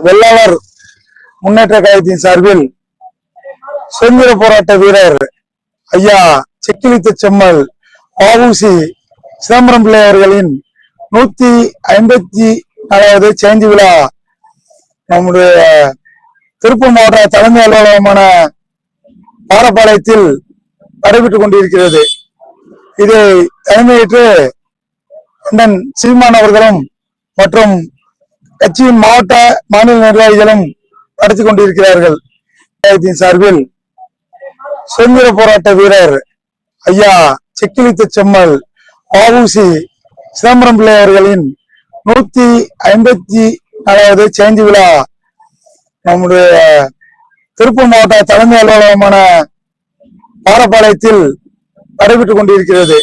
வெள்ளாளர் முன்னேற்ற கழகத்தின் சார்பில் சுதந்திர போராட்ட வீரர் ஐயா செக்கிலித்த செம்மல் வஉசி சிதம்பரம் பிள்ளை அவர்களின் நூத்தி ஐம்பத்தி நாலாவது ஜெயந்தி விழா நம்முடைய திருப்பூர் மாவட்ட தலைமை அலுவலகமான பாரப்பாளையத்தில் நடைபெற்றுக் கொண்டிருக்கிறது. இதை தலைமையேற்று அண்ணன் சீமான் அவர்களும் மற்றும் கட்சியின் மாவட்ட மாநில நிர்வாகிகளும் நடத்தி கொண்டிருக்கிறார்கள். சார்பில் சுதந்திர போராட்ட வீரர் ஐயா செக்கிலித்த செம்மல் வாவூசி சிதம்பரம் பிள்ளை அவர்களின் நூத்தி ஐம்பத்தி நாலாவது ஜெயந்தி விழா நம்முடைய திருப்பூர் மாவட்ட தலைமை அலுவலகமான பாரப்பாளையத்தில் நடைபெற்றுக் கொண்டிருக்கிறது.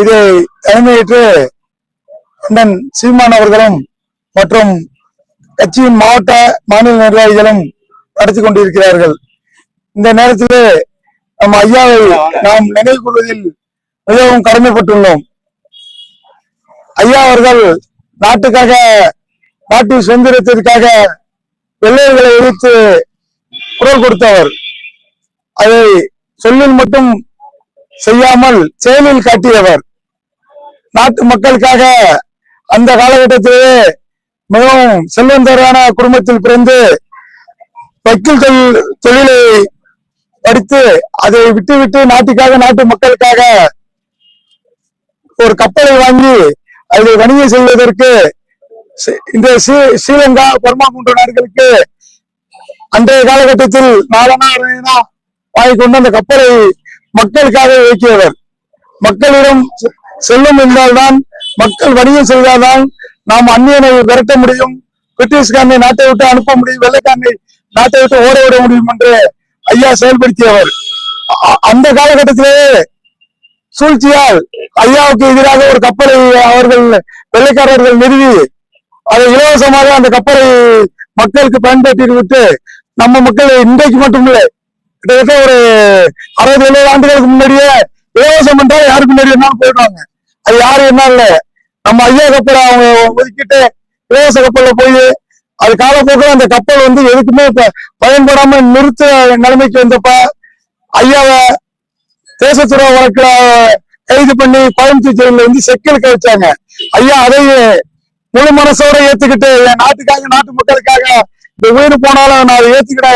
இதை தலைமையேற்று அண்ணன் சீமான் அவர்களும் மற்றும் கட்சியின் மாவட்ட மாநில நிர்வாகிகளும் நடத்தி கொண்டிருக்கிறார்கள். இந்த நேரத்திலே நம் ஐயாவை நாம் நினைவு கொள்வதில் மிகவும் கடமைப்பட்டுள்ளோம். ஐயா அவர்கள் நாட்டுக்காக நாட்டின் சுதந்திரத்திற்காக வெள்ளையர்களை எதிர்த்து குரல் கொடுத்தவர். அதை சொல்லில் மட்டும் செய்யாமல் செயலில் காட்டியவர். நாட்டு மக்களுக்காக அந்த காலகட்டத்திலே மிகவும் செல்வந்தரான குடும்பத்தில் பிறந்து வக்கீல் தொழில் தொழிலை படித்து அதை விட்டுவிட்டு நாட்டுக்காக நாட்டு மக்களுக்காக ஒரு கப்பலை வாங்கி அதை வணிகம் செய்வதற்கு இந்த ஸ்ரீ- ஸ்ரீலங்கா பர்மா போன்ற நாடுகளுக்கு அன்றைய காலகட்டத்தில் நாலனா வாங்கிக்கொண்டு கொண்டு அந்த கப்பலை மக்களுக்காக இயக்கியவர். மக்களிடம் செ- என்றால்தான் மக்கள் வணிகம் செய்தால்தான் நாம் அந்நியனை விரட்ட முடியும். பிரிட்டிஷ்காரனை நாட்டை விட்டு அனுப்ப முடியும். வெள்ளைக்காரனை நாட்டை விட்டு ஓட விட முடியும் என்று ஐயா செயல்படுத்தியவர். அ- அந்த காலகட்டத்திலே சூழ்ச்சியால் ஐயாவுக்கு எதிராக ஒரு கப்பலை அவர்கள் வெள்ளைக்காரர்கள் நிறுவி அதை இலவசமாக அந்த கப்பலை மக்களுக்கு பயன்படுத்தி விட்டு நம்ம மக்கள் இன்றைக்கு மட்டுமில்லை கிட்டத்தட்ட ஒரு அறுபது எழுபது ஆண்டுகளுக்கு முன்னாடியே இலவசம் என்றால் யாருக்கு முன்னாடி என்ன போயிடுவாங்க. அது யாரும் என்ன இல்லை நம்ம ஐயா கப்பல் அவங்க ஒதுக்கிட்டு இலவச கப்பல்ல போய் அது காலப்போக்கில் அந்த கப்பல் வந்து எதுக்குமே ப- பயன்படாம நிறுத்த நிலைமைக்கு வந்தப்ப ஐயாவை தேசத்துறை வழக்குல கைது பண்ணி கோயம்புத்தூர் ஜெயில வந்து செக்கலுக்கு வச்சாங்க ஐயா அதையே முழு மனசோட ஏத்துக்கிட்டு என் நாட்டுக்காக நாட்டு மக்களுக்காக இந்த உயிர் போனாலும் நான் அதை ஏத்துக்கிட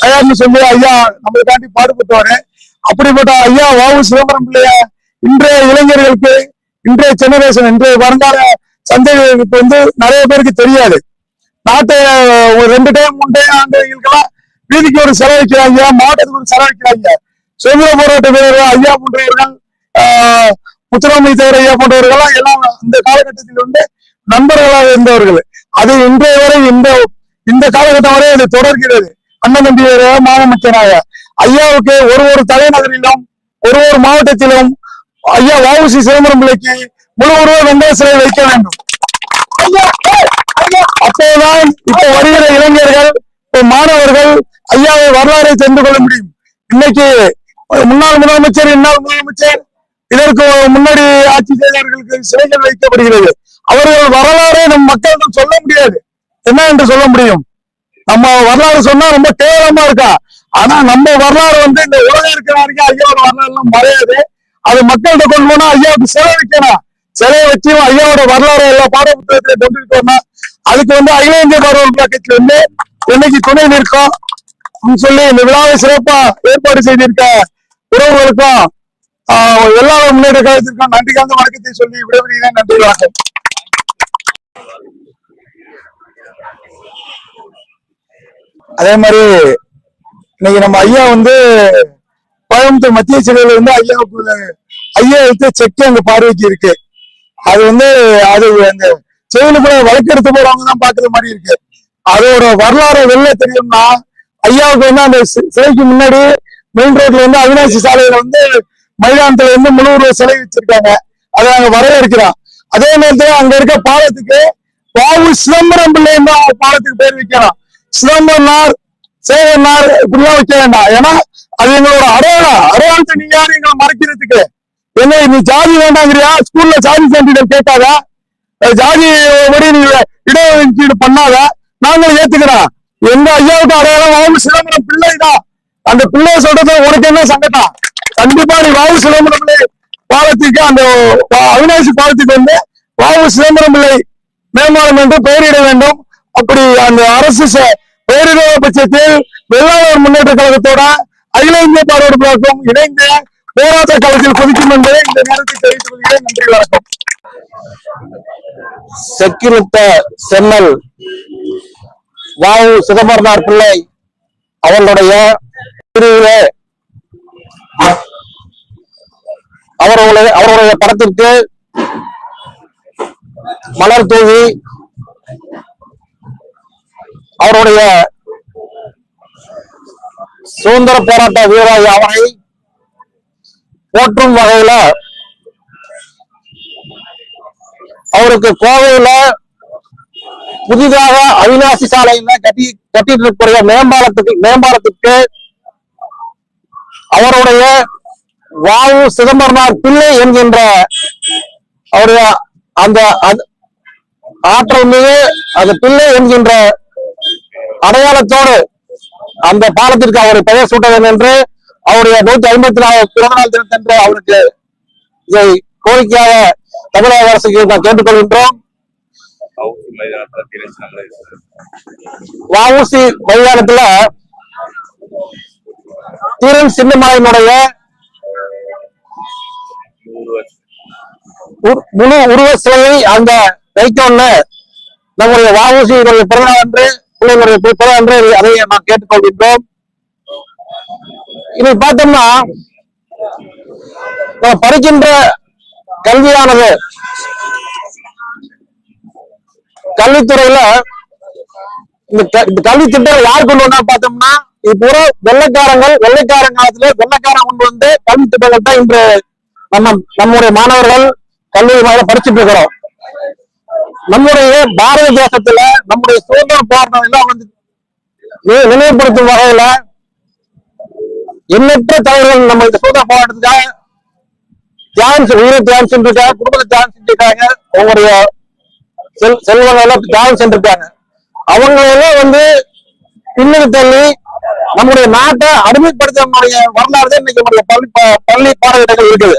தயார்னு சொல்லி ஐயா நம்மளுக்காண்டி பாடுபட்டவாரு. அப்படிப்பட்ட ஐயா வாவு சிதம்பரம் பிள்ளைய இன்றைய இளைஞர்களுக்கு இன்றைய ஜெனரேஷன் இன்றைய வருங்கால சந்ததிகளுக்கு வந்து நிறைய பேருக்கு தெரியாது. நாட்டை ஒரு ரெண்டு டைம் மூணு டைம் ஆண்டுகளுக்கெல்லாம் வீதிக்கு ஒரு செலவழிக்கிறாங்க மாவட்டத்துக்கு ஒரு செலவழிக்கிறாங்க சுதந்திர போராட்ட வீரர்கள் ஐயா போன்றவர்கள் ஆஹ், முத்துராமலிங்க தேவர் ஐயா போன்றவர்கள் எல்லாம் அந்த காலகட்டத்தில் வந்து நண்பர்களாக இருந்தவர்கள். அது இன்றைய வரை இந்த இந்த காலகட்டம் வரை அது தொடர்கிறது. அண்ணன் தம்பியராக மாமச்சனாக ஐயாவுக்கு ஒரு ஒரு தலைநகரிலும் ஒரு ஒரு மாவட்டத்திலும் ஐயா வாவுசி சிதம்பரம் பிள்ளைக்கு முழு உருவ வெங்காய சிலை வைக்க வேண்டும். அப்போதான் இப்ப வருகிற இளைஞர்கள் மாணவர்கள் ஐயாவை வரலாறை தெரிந்து கொள்ள முடியும். இன்னைக்கு முன்னாள் முதலமைச்சர் இன்னால் முதலமைச்சர் இதற்கு முன்னாடி ஆட்சி செய்தவர்களுக்கு சிலைகள் வைக்கப்படுகிறது. அவர்கள் வரலாறை நம் மக்களிடம் சொல்ல முடியாது. என்ன என்று சொல்ல முடியும்? நம்ம வரலாறு சொன்னா ரொம்ப கேவலமா இருக்கா? ஆனா நம்ம வரலாறு வந்து இந்த உலகம் இருக்கிற வரைக்கும் ஐயாவோட வரலாறு எல்லாம் மறையாது. அது மக்கள்கிட்ட கொண்டு போனா ஐயாவுக்கு சிலை வைக்கணும். சிலையை வச்சு ஐயாவோட வரலாறு எல்லா பாட புத்தகத்தில கொண்டுட்டு வரணும். அதுக்கு வந்து அகில இந்திய பார்வை கட்சி வந்து என்னைக்கு துணை நிற்கும் அப்படின்னு சொல்லி இந்த விழாவை சிறப்பா ஏற்பாடு செய்திருக்க உறவுகளுக்கும் ஆஹ், எல்லா முன்னேற்ற கழகத்திற்கும் நன்றி கலந்த வணக்கத்தை சொல்லி விடைபெறுகிறேன். நன்றி வணக்கம். அதே மாதிரி இன்னைக்கு நம்ம ஐயா வந்து கோயம்புத்தூர் மத்திய சிலையில வந்து ஐயாவுக்கு ஐயா வைத்த செக் அங்க பார்வைக்கு இருக்கு. அது வந்து அது அந்த செயலுக்குள்ள வழக்கெடுத்து போறவங்க தான் பாக்குற மாதிரி இருக்கு. அதோட வரலாறு வெளில தெரியும்னா ஐயாவுக்கு வந்து அந்த சிலைக்கு முன்னாடி மெயின் ரோட்ல வந்து அவினாசி சாலையில வந்து மைதானத்துல வந்து முழு சிலை வச்சிருக்காங்க. அதை நாங்க வரவேற்கிறோம் அதே நேரத்துல அங்க இருக்க பாலத்துக்கு வாவு சிதம்பரம் பிள்ளைன்னு தான் அவங்க பாலத்துக்கு பேர் வைக்கிறோம் சிதம்பரனார் சேகர்னார் இப்படிலாம் வைக்க வேண்டாம். ஏன்னா அது எங்களோட அடையாளம். அடையாளத்தை நீங்க யாரும் எங்களை மறைக்கிறதுக்கு. என்ன நீ ஜாதி வேண்டாங்கிறியா? ஸ்கூல்ல ஜாதி சான்றிதழ் கேட்காத ஜாதி படி நீ இடஒதுக்கீடு பண்ணாத. நாங்களும் ஏத்துக்கிறோம். எங்க ஐயாவுக்கு அடையாளம் வாவு சிதம்பரம் பிள்ளை தான் அந்த பிள்ளை சொல்றது உனக்கு என்ன சங்கடம்? கண்டிப்பா நீ வாவு சிதம்பரம் பிள்ளை பாலத்துக்கு அந்த அவினாசி பாலத்துக்கு வந்து வாவு சிதம்பரம் பிள்ளை மேம்பாலம் என்று பெயரிட வேண்டும். அப்படி அந்த அரசு ச- பட்சத்தில் வெள்ளாளர் முன்னேற்ற கழகத்தோட அகில இந்திய பார்வையோடு பிளாக்கும் இணைந்து போராட்ட களத்தில் குதிக்கும் என்று இந்த நேரத்தில் தெரிவித்துக் கொள்கிறேன். நன்றி வணக்கம். செக்கிருத்த செம்மல் வாவு சிதம்பரனார் பிள்ளை அவர்களுடைய பிரிவிலே அவர்களுடைய அவர்களுடைய படத்திற்கு மலர் தூவி அவருடைய சுதந்திர போராட்ட வீராய் அவரை போற்றும் வகையில அவருக்கு கோவையில புதிதாக அவிநாசி சாலையில கட்டி கட்டிட்டு இருக்கிற மேம்பாலத்துக்கு மேம்பாலத்துக்கு அவருடைய வாவு சிதம்பரனார் பிள்ளை என்கின்ற அவருடைய அந்த அந்த ஆற்றல் மீது அந்த பிள்ளை என்கின்ற அடையாளத்தோடு அந்த பாலத்திற்கு அவர் பெயர் சூட்ட வேண்டும் என்று அவருடைய நூத்தி ஐம்பத்தி நாலு பிறந்தநாள் தினத்தன்று அவருக்கு இதை கோரிக்கையாக தமிழக அரசுக்கு நாம் கேட்டுக்கொள்கின்றோம். வஉசி மைதானத்துல தீரன் சின்னமலையினுடைய முழு உருவ சிலையை அங்க வைக்கணும்னு நம்முடைய வஉசியினுடைய பிறந்தநாள் அன்று பிள்ளைகளுடைய பிறந்த என்று அதை நான் கேட்டுக்கொள்கின்றோம். இதை பார்த்தோம்னா படிக்கின்ற கல்வியானது கல்வித்துறையில இந்த கல்வி திட்டம் யார் கொண்டு வந்தா பார்த்தோம்னா இப்போ வெள்ளைக்காரங்கள் வெள்ளைக்காரன் காலத்துல வெள்ளைக்காரன் கொண்டு வந்து கல்வி திட்டங்கள் தான் இன்று நம்ம நம்முடைய மாணவர்கள் கல்வி படிச்சுட்டு இருக்கிறோம். நம்முடைய பாரத தேசத்துல நம்முடைய சுதந்திர போராட்டம் எல்லாம் வந்து நினைவுபடுத்தும் வகையில எண்ணற்ற தலைவர்கள் நம்ம இந்த சுதந்திர போராட்டத்துக்காக தியானம் உயிரை தியானம் செஞ்சிருக்காங்க குடும்பத்தை தியானம் செஞ்சிருக்காங்க அவங்களுடைய செல் செல்வங்கள் எல்லாம் தியாகம் சென்றிருக்காங்க அவங்க வந்து பின்னணி தள்ளி நம்முடைய நாட்டை அடிமைப்படுத்தக்கூடிய வரலாறு தான் இன்னைக்கு நம்முடைய பள்ளி பள்ளி பாடத்திட்டங்கள் இருக்குது.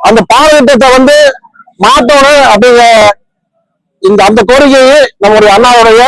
அந்த பாடத்திட்டத்தை வந்து மாட்டோட அப்படிங்கிற இந்த அந்த கோரிக்கையை நம்முடைய அண்ணாவுடைய